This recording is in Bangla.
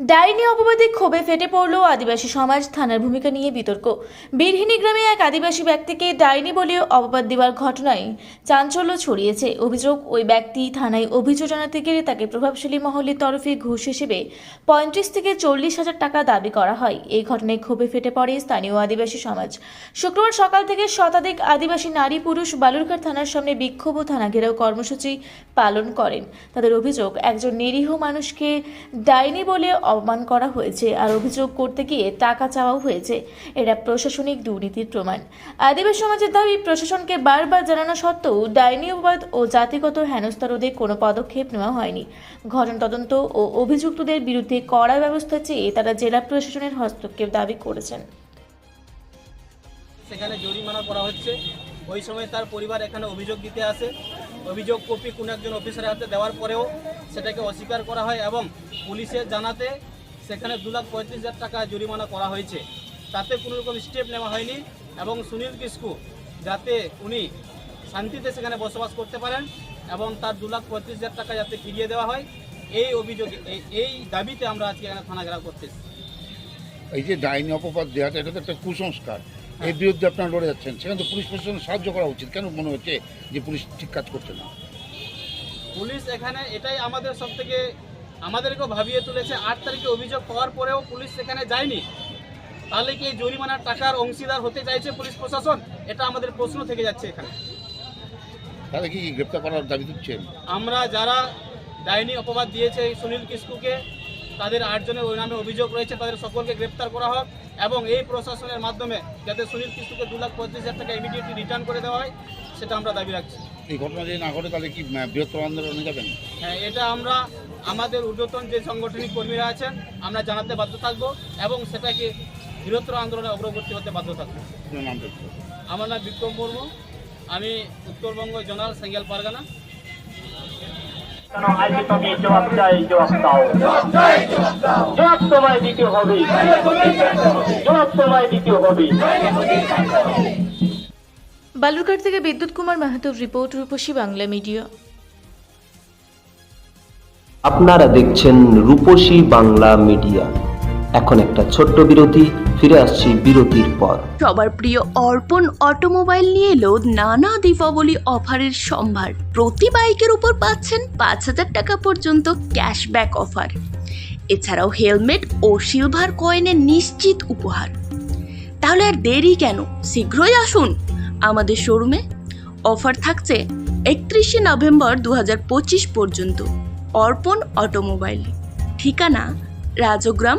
ডাইনি অপবাদে ক্ষোভে ফেটে পড়ল আদিবাসী সমাজ থানার ভূমিকা নিয়ে বিতর্ক। বীরহিনী গ্রামে এক আদিবাসী ব্যক্তিকে ডাইনি বলে অপবাদ দেওয়ার ঘটনায় চাঞ্চল্য ছড়িয়েছে। অভিযোগ, ওই ব্যক্তি থানায় অভিযোগ জানাতে গেলে তাকে প্রভাবশালী মহলের তরফে ঘুষ হিসেবে পঁয়ত্রিশ থেকে চল্লিশ হাজার টাকা দাবি করা হয়। এই ঘটনায় ক্ষোভে ফেটে পড়ে স্থানীয় আদিবাসী সমাজ। শুক্রবার সকাল থেকে শতাধিক আদিবাসী নারী পুরুষ বালুরঘাট থানার সামনে বিক্ষোভ ও থানা ঘেরাও কর্মসূচি পালন করেন। তাদের অভিযোগ, একজন নিরীহ মানুষকে ডাইনি বলে অপমান করা হয়েছে আর অভিযোগ করতে গিয়ে টাকা চাওয়াও হয়েছে। এটা প্রশাসনিক দুর্নীতির প্রমাণ। আদিবাসী সমাজের দাবি, প্রশাসনকে বারবার জানানো সত্ত্বেও ডাইনি অপবাদ ও জাতিগত হেনস্থা রোধে কোনো পদক্ষেপ নেওয়া হয়নি। ঘটনা তদন্ত ও অভিযুক্তদের বিরুদ্ধে কড়া ব্যবস্থা চেয়ে তারা জেলা প্রশাসনের হস্তক্ষেপ দাবি করেছেন। সেখানে জরিমানা করা হচ্ছে। ওই সময় তার পরিবার এখানে অভিযোগ দিতে আসে। অভিযোগ কপি কোনো একজন অফিসারের হাতে দেওয়ার পরেও সেটাকে অস্বীকার করা হয় এবং পুলিশের জানাতে সেখানে দু লাখ পঁয়ত্রিশ হাজার টাকা জরিমানা করা হয়েছে। তাতে কোনো রকম স্টেপ নেওয়া হয়নি এবং সুনীল কিস্কু যাতে উনি শান্তিতে সেখানে বসবাস করতে পারেন এবং তার দু লাখ পঁয়ত্রিশ হাজার টাকা যাতে ফিরিয়ে দেওয়া হয়, এই অভিযোগে, এই- দাবিতে আমরা আজকে এখানে থানা ঘেরাও করতেছি। এই যে ডাইনি অপবাদ দেওয়াটা, এটা তো একটা কুসংস্কার। এর বিরুদ্ধে আপনারা লড়ে যাচ্ছেন সেখানে তো পুলিশ প্রশাসনের সাহায্য করা উচিত। কেন মনে হচ্ছে যে পুলিশ ঠিক কাজ করছে না? পুলিশ এখানে এটাই আমাদের সব থেকে আমাদেরকেও ভাবিয়ে তুলেছে। আট তারিখে অভিযোগ পাওয়ার পরেও পুলিশ সেখানে যায়নি। তাহলে কি এই জরিমানার টাকার অংশীদার হতে চাইছে পুলিশ প্রশাসন? এটা আমাদের প্রশ্ন থেকে যাচ্ছে এখানে। তাহলে কি গ্রেপ্তার করার দাবি তুলছেন? আমরা যারা ডাইনি অপবাদ দিয়েছে এই সুনীল কিস্কুকে তাদের আটজনের ওই নামে অভিযোগ রয়েছে তাদের সকলকে গ্রেপ্তার করা হোক এবং এই প্রশাসনের মাধ্যমে যাতে সুনীল কিস্কুকে দু লাখ পঁয়ত্রিশ হাজার টাকা ইমিডিয়েটলি রিটার্ন করে দেওয়া হয় সেটা আমরা দাবি রাখছি। এই ঘটনা যদি না ঘটে তাহলে কি বৃহত্তর আন্দোলনে যাবেন? হ্যাঁ এটা আমরা আমাদের ঊর্ধ্বতন যে সাংগঠনিক কর্মীরা আছেন আমরা জানাতে বাধ্য থাকব এবং সেটাকে বৃহত্তর আন্দোলনে অগ্রগতি হতে বাধ্য থাকব। আমার নাম বিক্রম মুর্মু আমি উত্তরবঙ্গ জোনাল সেঙ্গেল পারগানা। বালুরঘাট থেকে বিদ্যুৎ কুমার মাহাতোর রিপোর্ট রূপসী বাংলা মিডিয়া। আপনারা দেখছেন রূপসী বাংলা মিডিয়া। এখন একটা ছোট্ট বিরতি, ফিরে আসছি বিরতির পর। সবার প্রিয় অর্পণ অটোমোবাইল নিয়ে এলো নানা দীপাবলি অফারের সম্ভার। প্রতি বাইকের উপর পাচ্ছেন পাঁচ হাজার টাকা পর্যন্ত ক্যাশব্যাক অফার। এছাড়াও হেলমেট ও সিলভার কয়েনের নিশ্চিত উপহার। তাহলে আর দেরি কেন? শীঘ্রই আসুন আমাদের শোরুমে। অফার থাকছে একত্রিশে নভেম্বর দু হাজার পঁচিশ পর্যন্ত। অর্পণ অটোমোবাইল। ঠিকানা রাজগ্রাম